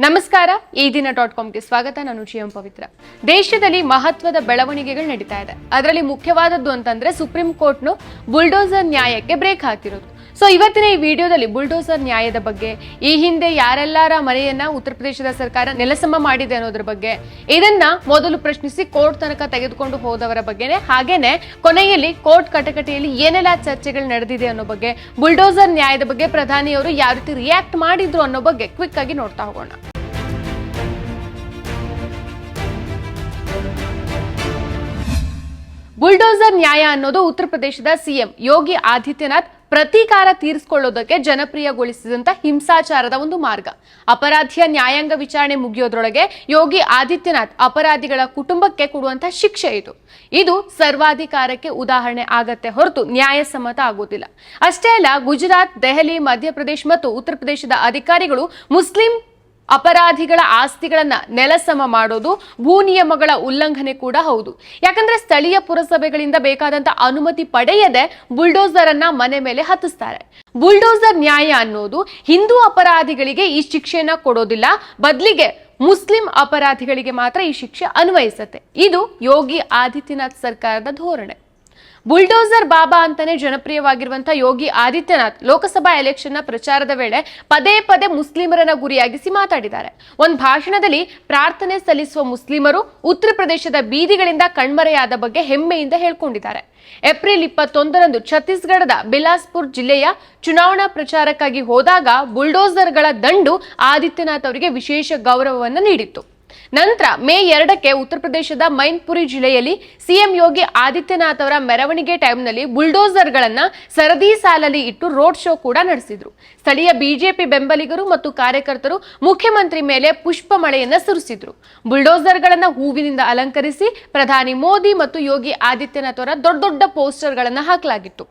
ನಮಸ್ಕಾರ, ಈ ದಿನ ಡಾಟ್ ಕಾಮ್ಗೆ ಸ್ವಾಗತ. ನಾನು ಜಿಎಂ ಪವಿತ್ರ. ದೇಶದಲ್ಲಿ ಮಹತ್ವದ ಬೆಳವಣಿಗೆಗಳು ನಡೀತಾ ಇದೆ. ಅದರಲ್ಲಿ ಮುಖ್ಯವಾದದ್ದು ಅಂತಂದ್ರೆ ಸುಪ್ರೀಂ ಕೋರ್ಟ್ನು ಬುಲ್ಡೋಸರ್ ನ್ಯಾಯಕ್ಕೆ ಬ್ರೇಕ್ ಹಾಕಿರೋದು. ಸೊ ಇವತ್ತಿನ ಈ ವಿಡಿಯೋದಲ್ಲಿ ಬುಲ್ಡೋಸರ್ ನ್ಯಾಯದ ಬಗ್ಗೆ, ಈ ಹಿಂದೆ ಯಾರೆಲ್ಲರ ಮನೆಯನ್ನ ಉತ್ತರ ಪ್ರದೇಶದ ಸರ್ಕಾರ ನೆಲಸಮ ಮಾಡಿದೆ ಅನ್ನೋದ್ರ ಬಗ್ಗೆ, ಇದನ್ನ ಮೊದಲು ಪ್ರಶ್ನಿಸಿ ಕೋರ್ಟ್ ತನಕ ತೆಗೆದುಕೊಂಡು ಹೋದವರ ಬಗ್ಗೆನೆ, ಹಾಗೇನೆ ಕೊನೆಯಲ್ಲಿ ಕೋರ್ಟ್ ಕಟಕಟೆಯಲ್ಲಿ ಏನೆಲ್ಲ ಚರ್ಚೆಗಳು ನಡೆದಿದೆ ಅನ್ನೋ ಬಗ್ಗೆ, ಬುಲ್ಡೋಸರ್ ನ್ಯಾಯದ ಬಗ್ಗೆ ಪ್ರಧಾನಿಯವರು ಯಾವ ರೀತಿ ರಿಯಾಕ್ಟ್ ಮಾಡಿದ್ರು ಅನ್ನೋ ಬಗ್ಗೆ ಕ್ವಿಕ್ ಆಗಿ ನೋಡ್ತಾ ಹೋಗೋಣ. ಬುಲ್ಡೋಸರ್ ನ್ಯಾಯ ಅನ್ನೋದು ಉತ್ತರ ಪ್ರದೇಶದ ಸಿಎಂ ಯೋಗಿ ಆದಿತ್ಯನಾಥ್ ಪ್ರತೀಕಾರ ತೀರಿಸಿಕೊಳ್ಳೋದಕ್ಕೆ ಜನಪ್ರಿಯಗೊಳಿಸಿದಂತ ಹಿಂಸಾಚಾರದ ಒಂದು ಮಾರ್ಗ. ಅಪರಾಧಿಯ ನ್ಯಾಯಾಂಗ ವಿಚಾರಣೆ ಮುಗಿಯೋದ್ರೊಳಗೆ ಯೋಗಿ ಆದಿತ್ಯನಾಥ್ ಅಪರಾಧಿಗಳ ಕುಟುಂಬಕ್ಕೆ ಕೊಡುವಂತಹ ಶಿಕ್ಷೆ ಇದು. ಇದು ಸರ್ವಾಧಿಕಾರಕ್ಕೆ ಉದಾಹರಣೆ ಆಗತ್ತೆ ಹೊರತು ನ್ಯಾಯಸಮ್ಮತ ಆಗೋದಿಲ್ಲ. ಅಷ್ಟೇ ಅಲ್ಲ, ಗುಜರಾತ್, ದೆಹಲಿ, ಮಧ್ಯಪ್ರದೇಶ ಮತ್ತು ಉತ್ತರ ಪ್ರದೇಶದ ಅಧಿಕಾರಿಗಳು ಮುಸ್ಲಿಂ ಅಪರಾಧಿಗಳ ಆಸ್ತಿಗಳನ್ನ ನೆಲಸಮ ಮಾಡೋದು, ಭೂ ನಿಯಮಗಳ ಉಲ್ಲಂಘನೆ ಕೂಡ ಹೌದು. ಯಾಕಂದ್ರೆ ಸ್ಥಳೀಯ ಪುರಸಭೆಗಳಿಂದ ಬೇಕಾದಂತ ಅನುಮತಿ ಪಡೆಯದೆ ಬುಲ್ಡೋಸರ್ ಅನ್ನ ಮನೆ ಮೇಲೆ ಹತ್ತಿಸ್ತಾರೆ. ಬುಲ್ಡೋಸರ್ ನ್ಯಾಯ ಅನ್ನೋದು ಹಿಂದೂ ಅಪರಾಧಿಗಳಿಗೆ ಈ ಶಿಕ್ಷೆಯನ್ನ ಕೊಡೋದಿಲ್ಲ, ಬದಲಿಗೆ ಮುಸ್ಲಿಂ ಅಪರಾಧಿಗಳಿಗೆ ಮಾತ್ರ ಈ ಶಿಕ್ಷೆ ಅನ್ವಯಿಸುತ್ತೆ. ಇದು ಯೋಗಿ ಆದಿತ್ಯನಾಥ್ ಸರ್ಕಾರದ ಧೋರಣೆ. ಬುಲ್ಡೋಸರ್ ಬಾಬಾ ಅಂತಾನೆ ಜನಪ್ರಿಯವಾಗಿರುವಂತಹ ಯೋಗಿ ಆದಿತ್ಯನಾಥ್ ಲೋಕಸಭಾ ಎಲೆಕ್ಷನ್ನ ಪ್ರಚಾರದ ವೇಳೆ ಪದೇ ಪದೇ ಮುಸ್ಲಿಮರನ್ನ ಗುರಿಯಾಗಿಸಿ ಮಾತಾಡಿದ್ದಾರೆ. ಒಂದು ಭಾಷಣದಲ್ಲಿ ಪ್ರಾರ್ಥನೆ ಸಲ್ಲಿಸುವ ಮುಸ್ಲಿಮರು ಉತ್ತರ ಪ್ರದೇಶದ ಬೀದಿಗಳಿಂದ ಕಣ್ಮರೆಯಾದ ಬಗ್ಗೆ ಹೆಮ್ಮೆಯಿಂದ ಹೇಳ್ಕೊಂಡಿದ್ದಾರೆ. ಏಪ್ರಿಲ್ ಇಪ್ಪತ್ತೊಂದರಂದು ಛತ್ತೀಸ್ಗಢದ ಬಿಲಾಸ್ಪುರ್ ಜಿಲ್ಲೆಯ ಚುನಾವಣಾ ಪ್ರಚಾರಕ್ಕಾಗಿ ಹೋದಾಗ ಬುಲ್ಡೋಸರ್ಗಳ ದಂಡು ಆದಿತ್ಯನಾಥ್ ಅವರಿಗೆ ವಿಶೇಷ ಗೌರವವನ್ನು ನೀಡಿತ್ತು. ನಂತರ ಮೇ ಎರಡಕ್ಕೆ ಉತ್ತರ ಪ್ರದೇಶದ ಮೈನ್ಪುರಿ ಜಿಲ್ಲೆಯಲ್ಲಿ ಸಿಎಂ ಯೋಗಿ ಆದಿತ್ಯನಾಥ್ ಅವರ ಮೆರವಣಿಗೆ ಟೈಮ್ನಲ್ಲಿ ಬುಲ್ಡೋಸರ್ಗಳನ್ನ ಸರದಿ ಸಾಲಲ್ಲಿ ಇಟ್ಟು ರೋಡ್ ಶೋ ಕೂಡ ನಡೆಸಿದ್ರು. ಸ್ಥಳೀಯ ಬಿಜೆಪಿ ಬೆಂಬಲಿಗರು ಮತ್ತು ಕಾರ್ಯಕರ್ತರು ಮುಖ್ಯಮಂತ್ರಿ ಮೇಲೆ ಪುಷ್ಪ ಮಳೆಯನ್ನ ಸುರಿಸಿದ್ರು. ಬುಲ್ಡೋಸರ್ಗಳನ್ನ ಹೂವಿನಿಂದ ಅಲಂಕರಿಸಿ ಪ್ರಧಾನಿ ಮೋದಿ ಮತ್ತು ಯೋಗಿ ಆದಿತ್ಯನಾಥ್ ಅವರ ದೊಡ್ಡ ದೊಡ್ಡ ಪೋಸ್ಟರ್ಗಳನ್ನ ಹಾಕಲಾಗಿತ್ತು.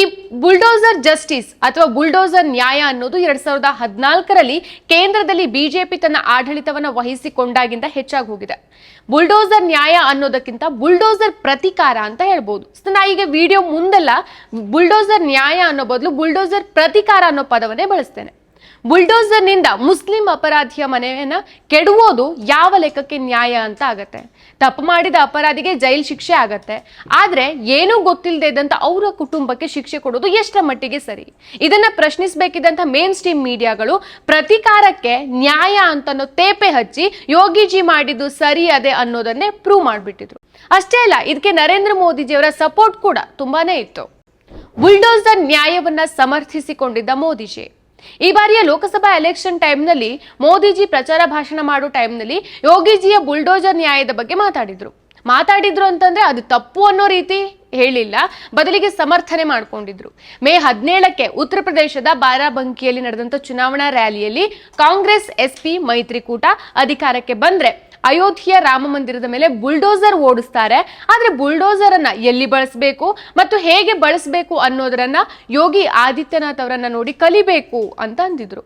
ಈ ಬುಲ್ಡೋಸರ್ ಜಸ್ಟಿಸ್ ಅಥವಾ ಬುಲ್ಡೋಸರ್ ನ್ಯಾಯ ಅನ್ನೋದು ಎರಡ್ ಸಾವಿರದ ಹದಿನಾಲ್ಕರಲ್ಲಿ ಕೇಂದ್ರದಲ್ಲಿ ಬಿಜೆಪಿ ತನ್ನ ಆಡಳಿತವನ್ನು ವಹಿಸಿಕೊಂಡಾಗಿಂದ ಹೆಚ್ಚಾಗಿ ಹೋಗಿದೆ. ಬುಲ್ಡೋಸರ್ ನ್ಯಾಯ ಅನ್ನೋದಕ್ಕಿಂತ ಬುಲ್ಡೋಸರ್ ಪ್ರತಿಕಾರ ಅಂತ ಹೇಳ್ಬೋದು. ನಾ ಈಗ ವಿಡಿಯೋ ಮುಂದೆಲ್ಲ ಬುಲ್ಡೋಸರ್ ನ್ಯಾಯ ಅನ್ನೋ ಬದಲು ಬುಲ್ಡೋಸರ್ ಪ್ರತಿಕಾರ ಅನ್ನೋ ಪದವನ್ನೇ ಬಳಸ್ತೇನೆ. ಬುಲ್ಡೋಸರ್ನಿಂದ ಮುಸ್ಲಿಂ ಅಪರಾಧಿಯ ಮನೆಯನ್ನು ಕೆಡುವುದು ಯಾವ ಲೆಕ್ಕಕ್ಕೆ ನ್ಯಾಯ ಅಂತ ಆಗತ್ತೆ. ತಪ್ಪು ಮಾಡಿದ ಅಪರಾಧಿಗೆ ಜೈಲ್ ಶಿಕ್ಷೆ ಆಗತ್ತೆ. ಆದ್ರೆ ಏನೂ ಗೊತ್ತಿಲ್ಲದೆ ಇದ್ದಂತ ಅವರ ಕುಟುಂಬಕ್ಕೆ ಶಿಕ್ಷೆ ಕೊಡೋದು ಎಷ್ಟರ ಮಟ್ಟಿಗೆ ಸರಿ? ಇದನ್ನ ಪ್ರಶ್ನಿಸಬೇಕಿದ್ದಂತ ಮೇನ್ ಸ್ಟ್ರೀಮ್ ಮೀಡಿಯಾಗಳು ಪ್ರತಿಕಾರಕ್ಕೆ ನ್ಯಾಯ ಅಂತನೋ ತೇಪೆ ಹಚ್ಚಿ ಯೋಗಿಜಿ ಮಾಡಿದ್ದು ಸರಿ ಅದೇ ಅನ್ನೋದನ್ನೇ ಪ್ರೂವ್ ಮಾಡಿಬಿಟ್ಟಿದ್ರು. ಅಷ್ಟೇ ಅಲ್ಲ ಇದಕ್ಕೆ ನರೇಂದ್ರ ಮೋದಿಜಿಯವರ ಸಪೋರ್ಟ್ ಕೂಡ ತುಂಬಾನೇ ಇತ್ತು. ಬುಲ್ಡೋಸರ್ ನ್ಯಾಯವನ್ನ ಸಮರ್ಥಿಸಿಕೊಂಡಿದ್ದ ಮೋದಿಜಿ. ಈ ಬಾರಿಯ ಲೋಕಸಭಾ ಎಲೆಕ್ಷನ್ ಟೈಮ್ನಲ್ಲಿ ಮೋದಿಜಿ ಪ್ರಚಾರ ಭಾಷಣ ಮಾಡೋ ಟೈಮ್ನಲ್ಲಿ ಯೋಗಿಜಿಯ ಬುಲ್ಡೋಜರ್ ನ್ಯಾಯದ ಬಗ್ಗೆ ಮಾತಾಡಿದ್ರು. ಮಾತಾಡಿದ್ರು ಅಂತಂದ್ರೆ ಅದು ತಪ್ಪು ಅನ್ನೋ ರೀತಿ ಹೇಳಿಲ್ಲ, ಬದಲಿಗೆ ಸಮರ್ಥನೆ ಮಾಡ್ಕೊಂಡಿದ್ರು. ಮೇ ಹದಿನೇಳಕ್ಕೆ ಉತ್ತರ ಪ್ರದೇಶದ ಬಾರಾಬಂಕಿಯಲ್ಲಿ ನಡೆದಂತ ಚುನಾವಣಾ ರ್ಯಾಲಿಯಲ್ಲಿ ಕಾಂಗ್ರೆಸ್, ಎಸ್ಪಿ, ಮೈತ್ರಿಕೂಟ ಅಧಿಕಾರಕ್ಕೆ ಬಂದ್ರೆ ಅಯೋಧ್ಯೆಯ ರಾಮ ಮಂದಿರದ ಮೇಲೆ ಬುಲ್ಡೋಸರ್ ಓಡಿಸ್ತಾರೆ. ಆದ್ರೆ ಬುಲ್ಡೋಸರ್ ಅನ್ನ ಎಲ್ಲಿ ಬಳಸಬೇಕು ಮತ್ತು ಹೇಗೆ ಬಳಸಬೇಕು ಅನ್ನೋದರನ್ನ ಯೋಗಿ ಆದಿತ್ಯನಾಥ್ ಅವರನ್ನ ನೋಡಿ ಕಲಿಬೇಕು ಅಂತ ಅಂದಿದ್ರು.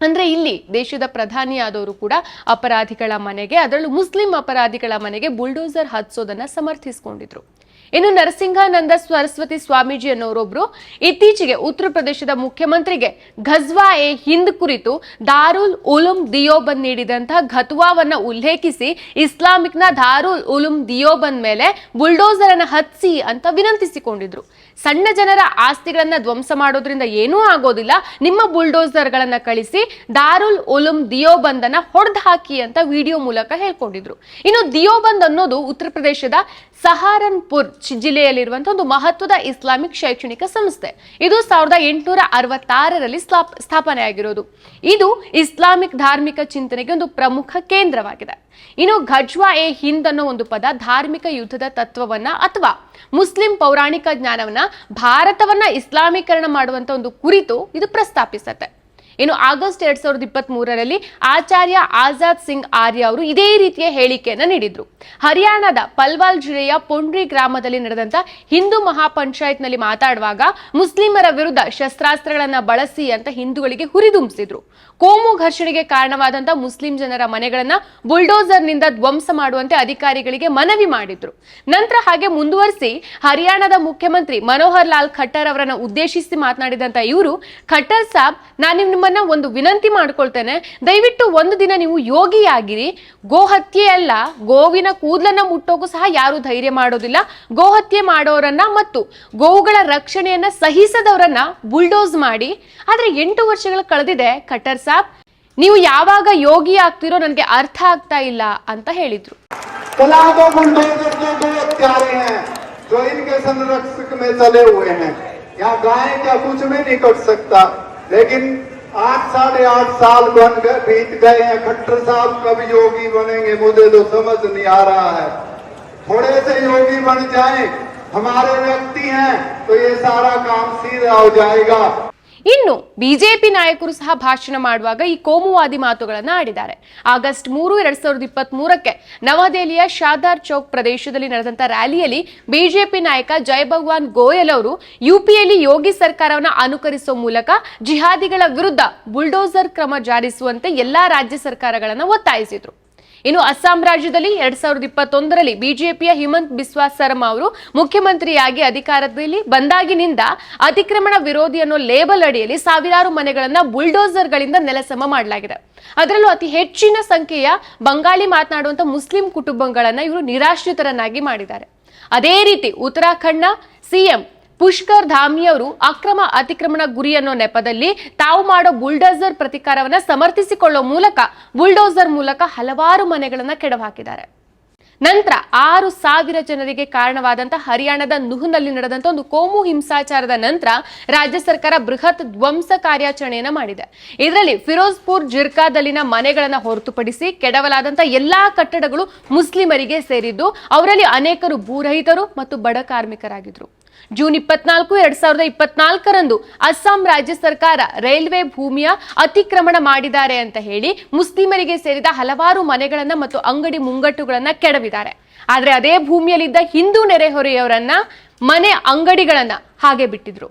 ಅಂದ್ರೆ ಇಲ್ಲಿ ದೇಶದ ಪ್ರಧಾನಿಯಾದವರು ಕೂಡ ಅಪರಾಧಿಗಳ ಮನೆಗೆ, ಅದರಲ್ಲೂ ಮುಸ್ಲಿಂ ಅಪರಾಧಿಗಳ ಮನೆಗೆ ಬುಲ್ಡೋಸರ್ ಹತ್ಸೋದನ್ನ ಸಮರ್ಥಿಸಿಕೊಂಡಿದ್ರು. ಇನ್ನು ನರಸಿಂಹಾನಂದ ಸರಸ್ವತಿ ಸ್ವಾಮೀಜಿ ಅನ್ನೋರೊಬ್ರು ಇತ್ತೀಚೆಗೆ ಉತ್ತರ ಪ್ರದೇಶದ ಮುಖ್ಯಮಂತ್ರಿಗೆ ಘಜ್ವಾ ಎ ಹಿಂದ್ ಕುರಿತು ದಾರುಲ್ ಉಲುಂ ದಿಯೋಬನ್ ನೀಡಿದಂತಹ ಘತ್ವಾವನ್ನ ಉಲ್ಲೇಖಿಸಿ ಇಸ್ಲಾಮಿಕ್ನ ದಾರುಲ್ ಉಲುಮ್ ದಿಯೋಬನ್ ಮೇಲೆ ಬುಲ್ಡೋಸರ್ ಅನ್ನ ಹತ್ಸಿ ಅಂತ ವಿನಂತಿಸಿಕೊಂಡಿದ್ರು. ಸಣ್ಣ ಜನರ ಆಸ್ತಿಗಳನ್ನ ಧ್ವಂಸ ಮಾಡೋದ್ರಿಂದ ಏನೂ ಆಗೋದಿಲ್ಲ. ನಿಮ್ಮ ಬುಲ್ಡೋಸರ್ಗಳನ್ನ ಕಳಿಸಿ ದಾರುಲ್ ಉಲುಂ ದಿಯೋಬಂದ್ ಅನ್ನ ಹೊಡೆದು ಹಾಕಿ ಅಂತ ವಿಡಿಯೋ ಮೂಲಕ ಹೇಳ್ಕೊಂಡಿದ್ರು. ಇನ್ನು ದಿಯೋಬಂದ್ ಅನ್ನೋದು ಉತ್ತರ ಪ್ರದೇಶದ ಸಹಾರನ್ಪುರ್ ಜಿಲ್ಲೆಯಲ್ಲಿರುವಂಥ ಒಂದು ಮಹತ್ವದ ಇಸ್ಲಾಮಿಕ್ ಶೈಕ್ಷಣಿಕ ಸಂಸ್ಥೆ. ಇದು ಸಾವಿರದ ಎಂಟುನೂರ ಅರವತ್ತಾರರಲ್ಲಿ ಸ್ಥಾಪನೆಯಾಗಿರೋದು. ಇದು ಇಸ್ಲಾಮಿಕ್ ಧಾರ್ಮಿಕ ಚಿಂತನೆಗೆ ಒಂದು ಪ್ರಮುಖ ಕೇಂದ್ರವಾಗಿದೆ. ಇನ್ನು ಘಜ್ವಾ ಎ ಹಿಂದ್ ಅನ್ನೋ ಒಂದು ಪದ ಧಾರ್ಮಿಕ ಯುದ್ಧದ ತತ್ವವನ್ನ ಅಥವಾ ಮುಸ್ಲಿಂ ಪೌರಾಣಿಕ ಜ್ಞಾನವನ್ನ ಭಾರತವನ್ನ ಇಸ್ಲಾಮೀಕರಣ ಮಾಡುವಂತ ಒಂದು ಕುರಿತು ಇದು ಪ್ರಸ್ತಾಪಿಸತ್ತೆ. ಇನ್ನು ಆಗಸ್ಟ್ ಎರಡ್ ಸಾವಿರದ ಇಪ್ಪತ್ತ್ ಮೂರರಲ್ಲಿ ಆಚಾರ್ಯ ಆಜಾದ್ ಸಿಂಗ್ ಆರ್ಯ ಅವರು ಇದೇ ರೀತಿಯ ಹೇಳಿಕೆಯನ್ನು ನೀಡಿದ್ರು. ಹರಿಯಾಣದ ಪಲ್ವಾಲ್ ಜಿಲ್ಲೆಯ ಪೊಂಡ್ರಿ ಗ್ರಾಮದಲ್ಲಿ ನಡೆದಂತ ಹಿಂದೂ ಮಹಾಪಂಚಾಯತ್ನಲ್ಲಿ ಮಾತಾಡುವಾಗ ಮುಸ್ಲಿಮರ ವಿರುದ್ಧ ಶಸ್ತ್ರಾಸ್ತ್ರಗಳನ್ನ ಬಳಸಿ ಅಂತ ಹಿಂದೂಗಳಿಗೆ ಹುರಿದುಂಬಿಸಿದ್ರು. ಕೋಮು ಘರ್ಷಣೆಗೆ ಕಾರಣವಾದಂತ ಮುಸ್ಲಿಂ ಜನರ ಮನೆಗಳನ್ನ ಬುಲ್ಡೋಸರ್ನಿಂದ ಧ್ವಂಸ ಮಾಡುವಂತೆ ಅಧಿಕಾರಿಗಳಿಗೆ ಮನವಿ ಮಾಡಿದ್ರು. ನಂತರ ಹಾಗೆ ಮುಂದುವರಿಸಿ ಹರಿಯಾಣದ ಮುಖ್ಯಮಂತ್ರಿ ಮನೋಹರ್ ಲಾಲ್ ಖಟ್ಟರ್ ಅವರನ್ನು ಉದ್ದೇಶಿಸಿ ಮಾತನಾಡಿದಂತ ಇವರು, ಖಟ್ಟರ್ ಸಾಬ್, ನಾನು ನಿಮ್ಮ ನಿಮ್ಮನ್ನ ಒಂದು ವಿನಂತಿ ಮಾಡ್ಕೊಳ್ತೇನೆ ದಯವಿಟ್ಟು ಒಂದು ದಿನ ನೀವು ಯೋಗಿಯಾಗಿರಿ ಗೋಹತ್ಯೆ ಅಲ್ಲ ಗೋವಿನ ಕೂದಲನ್ನ ಮುಟ್ಟೋಕು ಸಹ ಯಾರು ಧೈರ್ಯ ಮಾಡೋದಿಲ್ಲ ಗೋಹತ್ಯೆ ಮಾಡೋರನ್ನ ಮತ್ತು ಗೋವುಗಳ ರಕ್ಷಣೆಯನ್ನ ಸಹಿಸದವರನ್ನ ಬುಲ್ಡೋಸ್ ಮಾಡಿ ಆದ್ರೆ ಎಂಟು ವರ್ಷಗಳು ಕಳೆದಿದೆ ಖಟ್ಟರ್ ಸಾಬ್ ನೀವು ಯಾವಾಗ ಯೋಗಿ ಆಗ್ತಿರೋ ನನಗೆ ಅರ್ಥ ಆಗ್ತಾ ಇಲ್ಲ ಅಂತ ಹೇಳಿದ್ರು लाखों बुलडोजर जो दो हत्यारे हैं जो इनके संरक्षक में चले हुए हैं यहाँ गाय क्या कुछ भी नहीं कर सकता लेकिन आठ साढ़े आठ साल बन गए, बीत गए हैं। खट्टर साहब कब योगी बनेंगे, मुझे तो समझ नहीं आ रहा है। थोड़े से योगी बन जाए, हमारे व्यक्ति हैं तो ये सारा काम सीधा हो जाएगा। ಇನ್ನು ಬಿಜೆಪಿ ನಾಯಕರು ಸಹ ಭಾಷಣ ಮಾಡುವಾಗ ಈ ಕೋಮುವಾದಿ ಮಾತುಗಳನ್ನು ಆಡಿದ್ದಾರೆ. ಆಗಸ್ಟ್ ಮೂರು, ಎರಡ್ ಸಾವಿರದ ಇಪ್ಪತ್ತ್ ಮೂರಕ್ಕೆ ನವದೆಹಲಿಯ ಶಾದಾರ್ ಚೌಕ್ ಪ್ರದೇಶದಲ್ಲಿ ನಡೆದಂತ ರ್ಯಾಲಿಯಲ್ಲಿ ಬಿಜೆಪಿ ನಾಯಕ ಜಯ ಭಗವಾನ್ ಗೋಯಲ್ ಅವರು ಯುಪಿಯಲ್ಲಿ ಯೋಗಿ ಸರ್ಕಾರವನ್ನು ಅನುಕರಿಸುವ ಮೂಲಕ ಜಿಹಾದಿಗಳ ವಿರುದ್ಧ ಬುಲ್ಡೋಸರ್ ಕ್ರಮ ಜಾರಿಸುವಂತೆ ಎಲ್ಲಾ ರಾಜ್ಯ ಸರ್ಕಾರಗಳನ್ನು ಒತ್ತಾಯಿಸಿದ್ರು. ಇನ್ನು ಅಸ್ಸಾಂ ರಾಜ್ಯದಲ್ಲಿ ಎರಡ್ ಸಾವಿರದ ಇಪ್ಪತ್ತೊಂದರಲ್ಲಿ ಬಿಜೆಪಿಯ ಹಿಮಂತ್ ಬಿಸ್ವಾ ಸರ್ಮಾ ಅವರು ಮುಖ್ಯಮಂತ್ರಿಯಾಗಿ ಅಧಿಕಾರದಲ್ಲಿ ಬಂದಾಗಿನಿಂದ ಅತಿಕ್ರಮಣ ವಿರೋಧಿ ಅನ್ನೋ ಲೇಬಲ್ ಅಡಿಯಲ್ಲಿ ಸಾವಿರಾರು ಮನೆಗಳನ್ನ ಬುಲ್ಡೋಸರ್ಗಳಿಂದ ನೆಲಸಮ ಮಾಡಲಾಗಿದೆ. ಅದರಲ್ಲೂ ಅತಿ ಹೆಚ್ಚಿನ ಸಂಖ್ಯೆಯ ಬಂಗಾಳಿ ಮಾತನಾಡುವಂತ ಮುಸ್ಲಿಂ ಕುಟುಂಬಗಳನ್ನ ಇವರು ನಿರಾಶ್ರಿತರನ್ನಾಗಿ ಮಾಡಿದ್ದಾರೆ. ಅದೇ ರೀತಿ ಉತ್ತರಾಖಂಡ್ನ ಸಿಎಂ ಪುಷ್ಕರ್ ಧಾಮಿ ಅವರು ಅಕ್ರಮ ಅತಿಕ್ರಮಣ ಗುರಿ ಅನ್ನೋ ನೆಪದಲ್ಲಿ ತಾವು ಮಾಡೋ ಬುಲ್ಡೋಸರ್ ಪ್ರತಿಕಾರವನ್ನ ಸಮರ್ಥಿಸಿಕೊಳ್ಳೋ ಮೂಲಕ ಬುಲ್ಡೋಸರ್ ಮೂಲಕ ಹಲವಾರು ಮನೆಗಳನ್ನ ಕೆಡವಾಕಿದ್ದಾರೆ ನಂತರ ಆರು ಸಾವಿರ ಜನರಿಗೆ ಕಾರಣವಾದಂತ ಹರಿಯಾಣದ ನುಹ್ನಲ್ಲಿ ನಡೆದಂತ ಒಂದು ಕೋಮು ಹಿಂಸಾಚಾರದ ನಂತರ ರಾಜ್ಯ ಸರ್ಕಾರ ಬೃಹತ್ ಧ್ವಂಸ ಕಾರ್ಯಾಚರಣೆಯನ್ನ ಮಾಡಿದೆ. ಇದರಲ್ಲಿ ಫಿರೋಜ್ಪುರ್, ಜಿರ್ಕಾದಲ್ಲಿನ ಮನೆಗಳನ್ನು ಹೊರತುಪಡಿಸಿ ಕೆಡವಲಾದಂತ ಎಲ್ಲಾ ಕಟ್ಟಡಗಳು ಮುಸ್ಲಿಮರಿಗೆ ಸೇರಿದ್ದು, ಅವರಲ್ಲಿ ಅನೇಕರು ಭೂರಹಿತರು ಮತ್ತು ಬಡ ಕಾರ್ಮಿಕರಾಗಿದ್ರು. ಜೂನ್ ಇಪ್ಪತ್ನಾಲ್ಕು, ಎರಡ್ ಸಾವಿರದ ಇಪ್ಪತ್ನಾಲ್ಕರಂದು ಅಸ್ಸಾಂ ರಾಜ್ಯ ಸರ್ಕಾರ ರೈಲ್ವೆ ಭೂಮಿಯ ಅತಿಕ್ರಮಣ ಮಾಡಿದ್ದಾರೆ ಅಂತ ಹೇಳಿ ಮುಸ್ಲಿಮರಿಗೆ ಸೇರಿದ ಹಲವಾರು ಮನೆಗಳನ್ನ ಮತ್ತು ಅಂಗಡಿ ಮುಂಗಟ್ಟುಗಳನ್ನ ಕೆಡವಿದ್ದಾರೆ. ಆದ್ರೆ ಅದೇ ಭೂಮಿಯಲ್ಲಿದ್ದ ಹಿಂದೂ ನೆರೆಹೊರೆಯವರನ್ನ ಮನೆ ಅಂಗಡಿಗಳನ್ನ ಹಾಗೆ ಬಿಟ್ಟಿದ್ರು.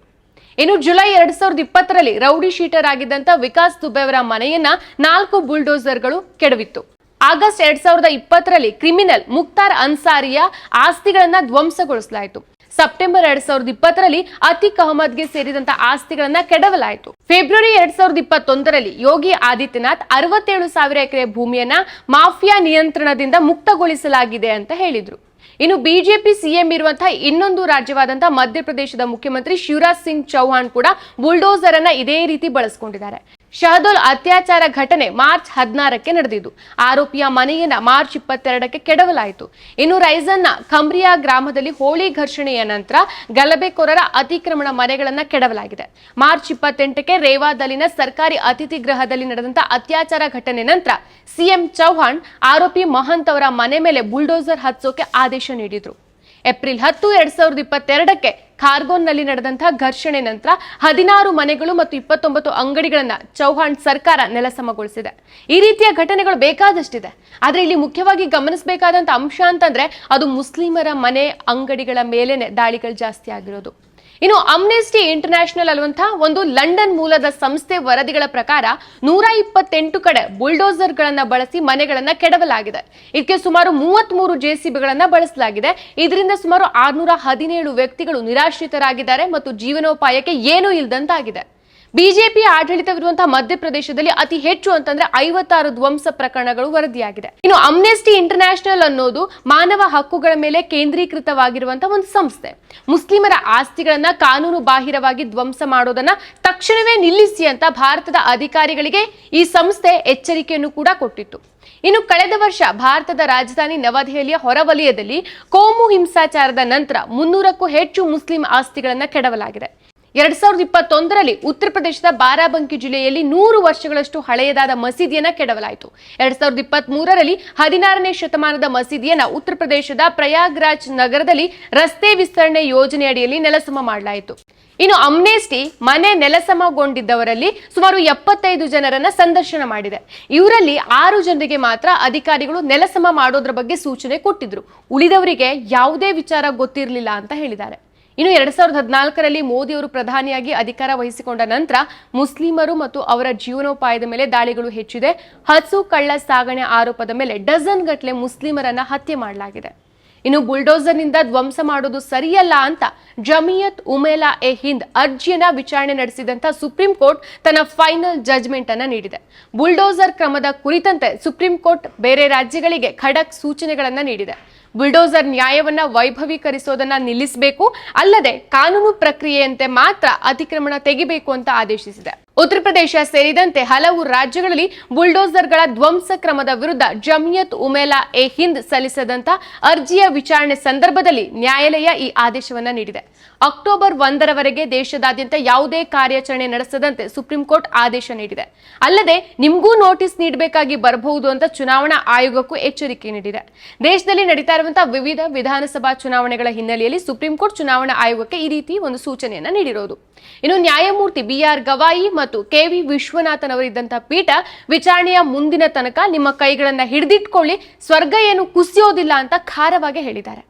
ಇನ್ನು ಜುಲೈ ಎರಡ್ ಸಾವಿರದ ಇಪ್ಪತ್ತರಲ್ಲಿ ರೌಡಿ ಶೀಟರ್ ಆಗಿದ್ದಂತ ವಿಕಾಸ್ ದುಬೆ ಅವರ ಮನೆಯನ್ನ ನಾಲ್ಕು ಬುಲ್ಡೋಸರ್ಗಳು ಕೆಡವಿತ್ತು. ಆಗಸ್ಟ್ ಎರಡ್ ಸಾವಿರದ ಇಪ್ಪತ್ತರಲ್ಲಿ ಕ್ರಿಮಿನಲ್ ಮುಕ್ತಾರ್ ಅನ್ಸಾರಿಯ ಆಸ್ತಿಗಳನ್ನ ಧ್ವಂಸಗೊಳಿಸಲಾಯಿತು. ಸೆಪ್ಟೆಂಬರ್ ಎರಡ್ ಸಾವಿರದ ಇಪ್ಪತ್ತರಲ್ಲಿ ಅತಿಕ್ ಅಹಮದ್ಗೆ ಸೇರಿದಂತ ಆಸ್ತಿಗಳನ್ನ ಕೆಡವಲಾಯಿತು. ಫೆಬ್ರವರಿ ಎರಡ್ ಸಾವಿರದ ಇಪ್ಪತ್ತೊಂದರಲ್ಲಿ ಯೋಗಿ ಆದಿತ್ಯನಾಥ್ ಅರವತ್ತೇಳು ಸಾವಿರ ಎಕರೆ ಭೂಮಿಯನ್ನ ಮಾಫಿಯಾ ನಿಯಂತ್ರಣದಿಂದ ಮುಕ್ತಗೊಳಿಸಲಾಗಿದೆ ಅಂತ ಹೇಳಿದ್ರು. ಇನ್ನು ಬಿಜೆಪಿ ಸಿಎಂ ಇರುವಂತಹ ಇನ್ನೊಂದು ರಾಜ್ಯವಾದಂತಹ ಮಧ್ಯಪ್ರದೇಶದ ಮುಖ್ಯಮಂತ್ರಿ ಶಿವರಾಜ್ ಸಿಂಗ್ ಚೌಹಾಣ್ ಕೂಡ ಬುಲ್ಡೋಸರ್ ಅನ್ನ ಇದೇ ರೀತಿ ಬಳಸಿಕೊಂಡಿದ್ದಾರೆ. ಶಹದೋಲ್ ಅತ್ಯಾಚಾರ ಘಟನೆ ಮಾರ್ಚ್ ಹದಿನಾರಕ್ಕೆ ನಡೆದಿದ್ದು. ಆರೋಪಿಯ ಮನೆಯನ್ನ ಮಾರ್ಚ್ ಇಪ್ಪತ್ತೆರಡಕ್ಕೆ ಕೆಡವಲಾಯಿತು. ಇನ್ನು ರೈಸನ್ನ ಖಂಬ್ರಿಯಾ ಗ್ರಾಮದಲ್ಲಿ ಹೋಳಿ ಘರ್ಷಣೆಯ ನಂತರ ಗಲಭೆಕೋರರ ಅತಿಕ್ರಮಣ ಮನೆಗಳನ್ನ ಕೆಡವಲಾಗಿದೆ. ಮಾರ್ಚ್ ಇಪ್ಪತ್ತೆಂಟಕ್ಕೆ ರೇವಾದಲ್ಲಿನ ಸರ್ಕಾರಿ ಅತಿಥಿ ಗೃಹದಲ್ಲಿ ನಡೆದಂತ ಅತ್ಯಾಚಾರ ಘಟನೆ ನಂತರ ಸಿಎಂ ಚೌಹಾಣ್, ಆರೋಪಿ ಮಹಂತ್ ಅವರ ಮನೆ ಮೇಲೆ ಬುಲ್ಡೋಸರ್ ಹಚ್ಚೋಕೆ ಆದೇಶ ನೀಡಿದ್ರು. ಏಪ್ರಿಲ್ ಹತ್ತು, ಎರಡ್ ಸಾವಿರದ ಇಪ್ಪತ್ತೆರಡಕ್ಕೆ ಖಾರ್ಗೋನ್ನಲ್ಲಿ ನಡೆದಂತಹ ಘರ್ಷಣೆ ನಂತರ ಹದಿನಾರು ಮನೆಗಳು ಮತ್ತು ಇಪ್ಪತ್ತೊಂಬತ್ತು ಅಂಗಡಿಗಳನ್ನ ಚೌಹಾಣ್ ಸರ್ಕಾರ ನೆಲಸಮಗೊಳಿಸಿದೆ. ಈ ರೀತಿಯ ಘಟನೆಗಳು ಬೇಕಾದಷ್ಟಿದೆ. ಆದ್ರೆ ಇಲ್ಲಿ ಮುಖ್ಯವಾಗಿ ಗಮನಿಸಬೇಕಾದಂತ ಅಂಶ ಅಂತಂದ್ರೆ ಅದು ಮುಸ್ಲಿಮರ ಮನೆ ಅಂಗಡಿಗಳ ಮೇಲೇನೆ ದಾಳಿಗಳು ಜಾಸ್ತಿ ಆಗಿರೋದು. ಇನ್ನು ಅಮ್ನೆಸ್ಟಿ ಇಂಟರ್ನ್ಯಾಷನಲ್ ಅಲ್ಲುವಂತಹ ಒಂದು ಲಂಡನ್ ಮೂಲದ ಸಂಸ್ಥೆ ವರದಿಗಳ ಪ್ರಕಾರ ನೂರ ಇಪ್ಪತ್ತೆಂಟು ಕಡೆ ಬುಲ್ಡೋಸರ್ಗಳನ್ನ ಬಳಸಿ ಮನೆಗಳನ್ನ ಕೆಡವಲಾಗಿದೆ. ಇದಕ್ಕೆ ಸುಮಾರು ಮೂವತ್ತ್ ಮೂರು ಜೆಸಿಬಿಗಳನ್ನ ಬಳಸಲಾಗಿದೆ. ಇದರಿಂದ ಸುಮಾರು ಆರ್ನೂರ ಹದಿನೇಳು ವ್ಯಕ್ತಿಗಳು ನಿರಾಶ್ರಿತರಾಗಿದ್ದಾರೆ ಮತ್ತು ಜೀವನೋಪಾಯಕ್ಕೆ ಏನೂ ಇಲ್ದಂತಾಗಿದೆ. ಬಿಜೆಪಿ ಆಡಳಿತವಿರುವಂತಹ ಮಧ್ಯಪ್ರದೇಶದಲ್ಲಿ ಅತಿ ಹೆಚ್ಚು ಅಂತಂದ್ರೆ ಐವತ್ತಾರು ಧ್ವಂಸ ಪ್ರಕರಣಗಳು ವರದಿಯಾಗಿದೆ. ಇನ್ನು ಅಮ್ನೆಸ್ಟಿ ಇಂಟರ್ನ್ಯಾಷನಲ್ ಅನ್ನೋದು ಮಾನವ ಹಕ್ಕುಗಳ ಮೇಲೆ ಕೇಂದ್ರೀಕೃತವಾಗಿರುವಂತಹ ಒಂದು ಸಂಸ್ಥೆ. ಮುಸ್ಲಿಮರ ಆಸ್ತಿಗಳನ್ನ ಕಾನೂನು ಬಾಹಿರವಾಗಿ ಧ್ವಂಸ ಮಾಡೋದನ್ನ ತಕ್ಷಣವೇ ನಿಲ್ಲಿಸಿ ಅಂತ ಭಾರತದ ಅಧಿಕಾರಿಗಳಿಗೆ ಈ ಸಂಸ್ಥೆ ಎಚ್ಚರಿಕೆಯನ್ನು ಕೂಡ ಕೊಟ್ಟಿತ್ತು. ಇನ್ನು ಕಳೆದ ವರ್ಷ ಭಾರತದ ರಾಜಧಾನಿ ನವದೆಹಲಿಯ ಹೊರವಲಯದಲ್ಲಿ ಕೋಮು ಹಿಂಸಾಚಾರದ ನಂತರ ಮುನ್ನೂರಕ್ಕೂ ಹೆಚ್ಚು ಮುಸ್ಲಿಂ ಆಸ್ತಿಗಳನ್ನ ಕೆಡವಲಾಗಿದೆ. ಎರಡ್ ಸಾವಿರದ ಇಪ್ಪತ್ತೊಂದರಲ್ಲಿ ಉತ್ತರ ಪ್ರದೇಶದ ಬಾರಾಬಂಕಿ ಜಿಲ್ಲೆಯಲ್ಲಿ ನೂರು ವರ್ಷಗಳಷ್ಟು ಹಳೆಯದಾದ ಮಸೀದಿಯನ್ನ ಕೆಡವಲಾಯಿತು. ಎರಡ್ ಸಾವಿರದ ಇಪ್ಪತ್ತ್ ಮೂರರಲ್ಲಿ ಹದಿನಾರನೇ ಶತಮಾನದ ಮಸೀದಿಯನ್ನ ಉತ್ತರ ಪ್ರದೇಶದ ಪ್ರಯಾಗ್ರಾಜ್ ನಗರದಲ್ಲಿ ರಸ್ತೆ ವಿಸ್ತರಣೆ ಯೋಜನೆ ಅಡಿಯಲ್ಲಿ ನೆಲಸಮ ಮಾಡಲಾಯಿತು. ಇನ್ನು ಅಮ್ನೆಸ್ಟಿ ಮನೆ ನೆಲಸಮಗೊಂಡಿದ್ದವರಲ್ಲಿ ಸುಮಾರು ಎಪ್ಪತ್ತೈದು ಜನರನ್ನ ಸಂದರ್ಶನ ಮಾಡಿದೆ. ಇವರಲ್ಲಿ ಆರು ಜನರಿಗೆ ಮಾತ್ರ ಅಧಿಕಾರಿಗಳು ನೆಲಸಮ ಮಾಡೋದ್ರ ಬಗ್ಗೆ ಸೂಚನೆ ಕೊಟ್ಟಿದ್ರು. ಉಳಿದವರಿಗೆ ಯಾವುದೇ ವಿಚಾರ ಗೊತ್ತಿರಲಿಲ್ಲ ಅಂತ ಹೇಳಿದ್ದಾರೆ. ಇನ್ನು ಎರಡ್ ಸಾವಿರದ ಹದಿನಾಲ್ಕರಲ್ಲಿ ಮೋದಿ ಅವರು ಪ್ರಧಾನಿಯಾಗಿ ಅಧಿಕಾರ ವಹಿಸಿಕೊಂಡ ನಂತರ ಮುಸ್ಲಿಮರು ಮತ್ತು ಅವರ ಜೀವನೋಪಾಯದ ಮೇಲೆ ದಾಳಿಗಳು ಹೆಚ್ಚಿದೆ. ಹಸು, ಕಳ್ಳ ಸಾಗಣೆ ಆರೋಪದ ಮೇಲೆ ಡಜನ್ ಗಟ್ಟಲೆ ಮುಸ್ಲಿಮರನ್ನ ಹತ್ಯೆ ಮಾಡಲಾಗಿದೆ. ಇನ್ನು ಬುಲ್ಡೋಸರ್ನಿಂದ ಧ್ವಂಸ ಮಾಡೋದು ಸರಿಯಲ್ಲ ಅಂತ ಜಮಿಯತ್ ಉಮೇಲಾ ಎ ಹಿಂದ್ ಅರ್ಜಿಯನ್ನ ವಿಚಾರಣೆ ನಡೆಸಿದಂತ ಸುಪ್ರೀಂ ಕೋರ್ಟ್ ತನ್ನ ಫೈನಲ್ ಜಜ್ಮೆಂಟ್ ಅನ್ನ ನೀಡಿದೆ. ಬುಲ್ಡೋಸರ್ ಕ್ರಮದ ಕುರಿತಂತೆ ಸುಪ್ರೀಂ ಕೋರ್ಟ್ ಬೇರೆ ರಾಜ್ಯಗಳಿಗೆ ಖಡಕ್ ಸೂಚನೆಗಳನ್ನ ನೀಡಿದೆ. ಬುಲ್ಡೋಸರ್ ನ್ಯಾಯವನ್ನ ವೈಭವೀಕರಿಸೋದನ್ನ ನಿಲ್ಲಿಸಬೇಕು, ಅಲ್ಲದೆ ಕಾನೂನು ಪ್ರಕ್ರಿಯೆಯಂತೆ ಮಾತ್ರ ಅತಿಕ್ರಮಣ ತೆಗಿಬೇಕು ಅಂತ ಆದೇಶಿಸಿದೆ. ಉತ್ತರ ಪ್ರದೇಶ ಸೇರಿದಂತೆ ಹಲವು ರಾಜ್ಯಗಳಲ್ಲಿ ಬುಲ್ಡೋಸರ್ಗಳ ಧ್ವಂಸ ಕ್ರಮದ ವಿರುದ್ಧ ಜಮಿಯತ್ ಉಮೇಲಾ ಎ ಹಿಂದ್ ಸಲ್ಲಿಸದಂತ ಅರ್ಜಿಯ ವಿಚಾರಣೆ ಸಂದರ್ಭದಲ್ಲಿ ನ್ಯಾಯಾಲಯ ಈ ಆದೇಶವನ್ನ ನೀಡಿದೆ. ಅಕ್ಟೋಬರ್ ಒಂದರವರೆಗೆ ದೇಶದಾದ್ಯಂತ ಯಾವುದೇ ಕಾರ್ಯಾಚರಣೆ ನಡೆಸದಂತೆ ಸುಪ್ರೀಂ ಕೋರ್ಟ್ ಆದೇಶ ನೀಡಿದೆ. ಅಲ್ಲದೆ ನಿಮಗೂ ನೋಟಿಸ್ ನೀಡಬೇಕಾಗಿ ಬರಬಹುದು ಅಂತ ಚುನಾವಣಾ ಆಯೋಗಕ್ಕೂ ಎಚ್ಚರಿಕೆ ನೀಡಿದೆ. ದೇಶದಲ್ಲಿ ನಡೀತಾ ಇರುವಂತಹ ವಿವಿಧ ವಿಧಾನಸಭಾ ಚುನಾವಣೆಗಳ ಹಿನ್ನೆಲೆಯಲ್ಲಿ ಸುಪ್ರೀಂ ಕೋರ್ಟ್ ಚುನಾವಣಾ ಆಯೋಗಕ್ಕೆ ಈ ರೀತಿ ಒಂದು ಸೂಚನೆಯನ್ನು ನೀಡಿರೋದು. ಇನ್ನು ನ್ಯಾಯಮೂರ್ತಿ ಬಿ ಆರ್ ಗವಾಯಿ ಮತ್ತು ಕೆವಿ ವಿಶ್ವನಾಥನ್ ಅವರಿದ್ದಂತಹ ಪೀಠ ವಿಚಾರಣೆಯ ಮುಂದಿನ ತನಕ ನಿಮ್ಮ ಕೈಗಳನ್ನ ಹಿಡಿದಿಟ್ಕೊಳ್ಳಿ, ಸ್ವರ್ಗ ಏನು ಕುಸಿಯೋದಿಲ್ಲ ಅಂತ ಖಾರವಾಗಿ ಹೇಳಿದ್ದಾರೆ.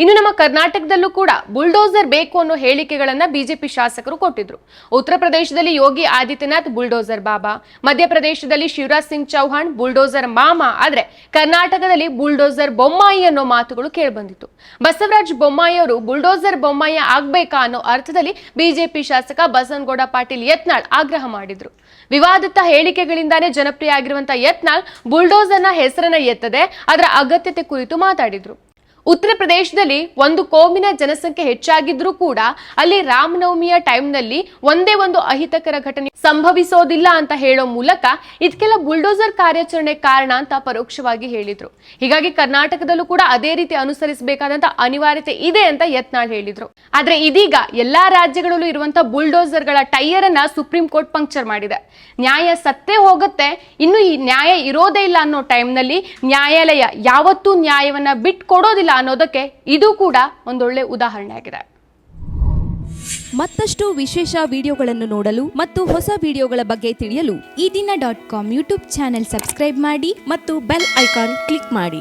ಇನ್ನು ನಮ್ಮ ಕರ್ನಾಟಕದಲ್ಲೂ ಕೂಡ ಬುಲ್ಡೋಸರ್ ಬೇಕು ಅನ್ನೋ ಹೇಳಿಕೆಗಳನ್ನ ಬಿಜೆಪಿ ಶಾಸಕರು ಕೊಟ್ಟಿದ್ರು. ಉತ್ತರ ಪ್ರದೇಶದಲ್ಲಿ ಯೋಗಿ ಆದಿತ್ಯನಾಥ್, ಬುಲ್ಡೋಸರ್ ಬಾಬಾ. ಮಧ್ಯಪ್ರದೇಶದಲ್ಲಿ ಶಿವರಾಜ್ ಸಿಂಗ್ ಚೌಹಾಣ್, ಬುಲ್ಡೋಸರ್ ಮಾಮ. ಆದ್ರೆ ಕರ್ನಾಟಕದಲ್ಲಿ ಬುಲ್ಡೋಸರ್ ಬೊಮ್ಮಾಯಿ ಅನ್ನೋ ಮಾತುಗಳು ಕೇಳಿಬಂದಿತ್ತು. ಬಸವರಾಜ್ ಬೊಮ್ಮಾಯಿ ಅವರು ಬುಲ್ಡೋಸರ್ ಬೊಮ್ಮಾಯಿ ಆಗ್ಬೇಕಾ ಅನ್ನೋ ಅರ್ಥದಲ್ಲಿ ಬಿಜೆಪಿ ಶಾಸಕ ಬಸವನಗೌಡ ಪಾಟೀಲ್ ಯತ್ನಾಳ್ ಆಗ್ರಹ ಮಾಡಿದ್ರು. ವಿವಾದಿತ ಹೇಳಿಕೆಗಳಿಂದಾನೇ ಜನಪ್ರಿಯ ಆಗಿರುವಂತಹ ಯತ್ನಾಳ್ ಬುಲ್ಡೋಸರ್ನ ಹೆಸರನ್ನ ಎತ್ತದೆ ಅದರ ಅಗತ್ಯತೆ ಕುರಿತು ಮಾತಾಡಿದ್ರು. ಉತ್ತರ ಪ್ರದೇಶದಲ್ಲಿ ಒಂದು ಕೋಮಿನ ಜನಸಂಖ್ಯೆ ಹೆಚ್ಚಾಗಿದ್ರೂ ಕೂಡ ಅಲ್ಲಿ ರಾಮನವಮಿಯ ಟೈಮ್ನಲ್ಲಿ ಒಂದೇ ಒಂದು ಅಹಿತಕರ ಘಟನೆ ಸಂಭವಿಸೋದಿಲ್ಲ ಅಂತ ಹೇಳೋ ಮೂಲಕ ಇದಕ್ಕೆಲ್ಲ ಬುಲ್ಡೋಸರ್ ಕಾರ್ಯಾಚರಣೆ ಕಾರಣ ಅಂತ ಪರೋಕ್ಷವಾಗಿ ಹೇಳಿದ್ರು. ಹೀಗಾಗಿ ಕರ್ನಾಟಕದಲ್ಲೂ ಕೂಡ ಅದೇ ರೀತಿ ಅನುಸರಿಸಬೇಕಾದಂತ ಅನಿವಾರ್ಯತೆ ಇದೆ ಅಂತ ಯತ್ನಾಳ್ ಹೇಳಿದ್ರು. ಆದ್ರೆ ಇದೀಗ ಎಲ್ಲಾ ರಾಜ್ಯಗಳಲ್ಲೂ ಇರುವಂತಹ ಬುಲ್ಡೋಸರ್ಗಳ ಟೈಯರ್ ಅನ್ನ ಸುಪ್ರೀಂ ಕೋರ್ಟ್ ಪಂಕ್ಚರ್ ಮಾಡಿದೆ. ನ್ಯಾಯ ಸತ್ತೇ ಹೋಗುತ್ತೆ, ಇನ್ನು ಈ ನ್ಯಾಯ ಇರೋದೇ ಇಲ್ಲ ಅನ್ನೋ ಟೈಮ್ನಲ್ಲಿ ನ್ಯಾಯಾಲಯ ಯಾವತ್ತೂ ನ್ಯಾಯವನ್ನ ಬಿಟ್ಕೊಡೋದಿಲ್ಲ ಅನ್ನೋದಕ್ಕೆ ಇದು ಕೂಡ ಒಂದೊಳ್ಳೆ ಉದಾಹರಣೆ ಆಗಿದೆ ಮತ್ತಷ್ಟು ವಿಶೇಷ ವಿಡಿಯೋಗಳನ್ನು ನೋಡಲು ಮತ್ತು ಹೊಸ ವಿಡಿಯೋಗಳ ಬಗ್ಗೆ ತಿಳಿಯಲು ಈ ದಿನ dot com YouTube channel subscribe ಮಾಡಿ ಮತ್ತು ಬೆಲ್ ಐಕಾನ್ ಕ್ಲಿಕ್ ಮಾಡಿ.